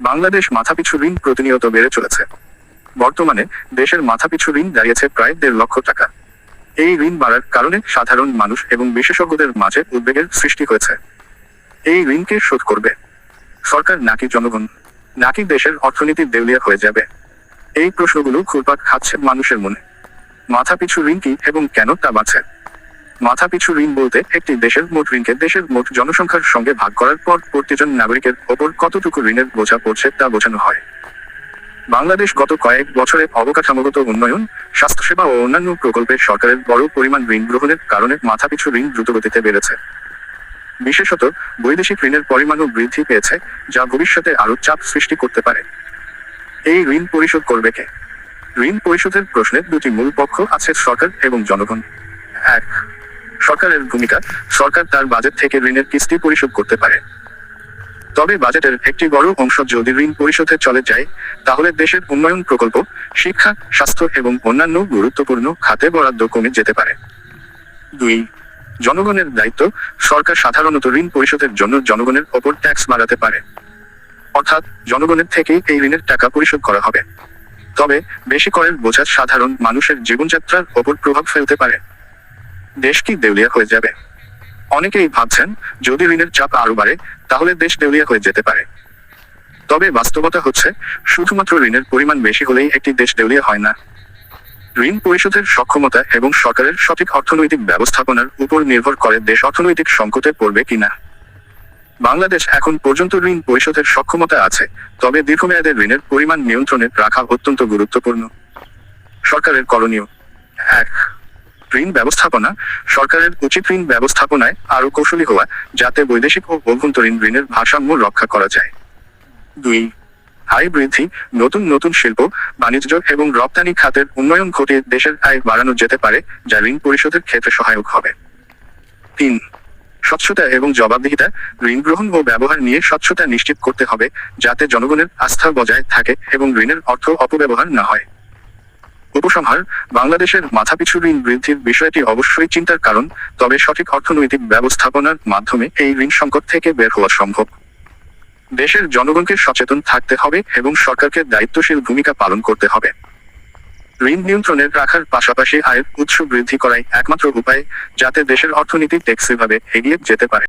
বাংলাদেশ মাথাপিছু ঋণ প্রতিনিয়ত বেড়ে চলেছে। বর্তমানে দেশের মাথাপিছু ঋণ দাঁড়িয়েছে প্রায় দেড় লক্ষ টাকা। এই ঋণ বাড়ার কারণে সাধারণ মানুষ এবং বিশেষজ্ঞদের মাঝে উদ্বেগের সৃষ্টি হয়েছে। এই ঋণকে শোধ করবে? সরকার নাকি জনগণ? নাকি দেশের অর্থনীতি দেউলিয়া হয়ে যাবে? এই প্রশ্নগুলো ঘুরপাক খাচ্ছে মানুষের মনে। মাথাপিছু ঋণ কি এবং কেন তা বাঁচে মাথাপিছু ঋণ বলতে একটি দেশের মোট ঋণকে দেশের মোট জনসংখ্যার সঙ্গে ভাগ করার পর প্রতিজন নাগরিকের ওপর কতটুকু ঋণের বোঝা পড়ছে তা বোঝানো হয়। বাংলাদেশ গত কয়েক বছরে অবকাঠামোগত উন্নয়ন, স্বাস্থ্যসেবা ও অন্যান্য প্রকল্পে সরকারের বড় পরিমাণ ঋণ গ্রহণের কারণে মাথাপিছু ঋণ দ্রুতগতিতে বেড়েছে। বিশেষত বৈদেশিক ঋণের পরিমাণও বৃদ্ধি পেয়েছে, যা ভবিষ্যতে আরও চাপ সৃষ্টি করতে পারে। এই ঋণ পরিশোধ করবে কে? ঋণ পরিশোধের প্রশ্নে দুটি মূল পক্ষ আছে সরকার এবং জনগণ। এক সরকারের ভূমিকা, সরকার তার বাজেট থেকে ঋণের কিস্তি পরিশোধ করতে পারে। তবে বাজেটের একটি বড় অংশ যদি ঋণ পরিশোধে চলে যায়, তাহলে দেশের উন্নয়ন প্রকল্প, শিক্ষা, স্বাস্থ্য এবং অন্যান্য গুরুত্বপূর্ণ খাতে বরাদ্দ কমে যেতে পারে। দুই, জনগণের দায়িত্ব, সরকার সাধারণত ঋণ পরিশোধের জন্য জনগণের ওপর ট্যাক্স বাড়াতে পারে। অর্থাৎ, জনগণের থেকেই এই ঋণের টাকা পরিশোধ করা হবে। তবে, বেশি করের বোঝা সাধারণ মানুষের জীবনযাত্রার ওপর প্রভাব ফেলতে পারে। দেশ কি দেউলিয়া হয়ে যাবে? অনেকেই ভাবছেন, যদি ঋণের চাপ আরও বাড়ে, তাহলে দেশ দেউলিয়া হয়ে যেতে পারে। তবে বাস্তবতা হচ্ছে, শুধুমাত্র ঋণের পরিমাণ বেশি হলেই একটি দেশ দেউলিয়া হয় না। ঋণ পরিশোধের সক্ষমতা এবং সরকারের সঠিক অর্থনৈতিক ব্যবস্থাপনার উপর নির্ভর করে দেশ অর্থনৈতিক সংকটে পড়বে কিনা। বাংলাদেশ এখন পর্যন্ত ঋণ পরিশোধের সক্ষমতা আছে, তবে দীর্ঘমেয়াদের ঋণের পরিমাণ নিয়ন্ত্রণে রাখা অত্যন্ত গুরুত্বপূর্ণ। সরকারের করণীয় এক। ঋণ ব্যবস্থাপনা, সরকারের উচিত ঋণ ব্যবস্থাপনায় আরও কৌশলী হওয়া, যাতে বৈদেশিক ও অভ্যন্তরীণ ঋণের ভারসাম্য রক্ষা করা যায়। দুই, আয় বৃদ্ধি, নতুন নতুন শিল্প, বাণিজ্য এবং রপ্তানি খাতের উন্নয়ন ঘটিয়ে দেশের আয় বাড়ানো যেতে পারে, যা ঋণ পরিশোধের ক্ষেত্রে সহায়ক হবে। তিন, স্বচ্ছতা এবং জবাবদিহিতা, ঋণ গ্রহণ ও ব্যবহার নিয়ে স্বচ্ছতা নিশ্চিত করতে হবে, যাতে জনগণের আস্থা বজায় থাকে এবং ঋণের অর্থ অপব্যবহার না হয়। উপসংহার, বাংলাদেশের মাথাপিছু ঋণ বৃদ্ধির বিষয়টি অবশ্যই চিন্তার কারণ, তবে সঠিক অর্থনৈতিক ব্যবস্থাপনার মাধ্যমে এই ঋণ সংকট থেকে বের হওয়া সম্ভব। দেশের জনগণকে সচেতন থাকতে হবে এবং সরকারকে দায়িত্বশীল ভূমিকা পালন করতে হবে। ঋণ নিয়ন্ত্রণে রাখার পাশাপাশি আয়ের উৎস বৃদ্ধি করাই একমাত্র উপায়, যাতে দেশের অর্থনীতি টেকসইভাবে এগিয়ে যেতে পারে।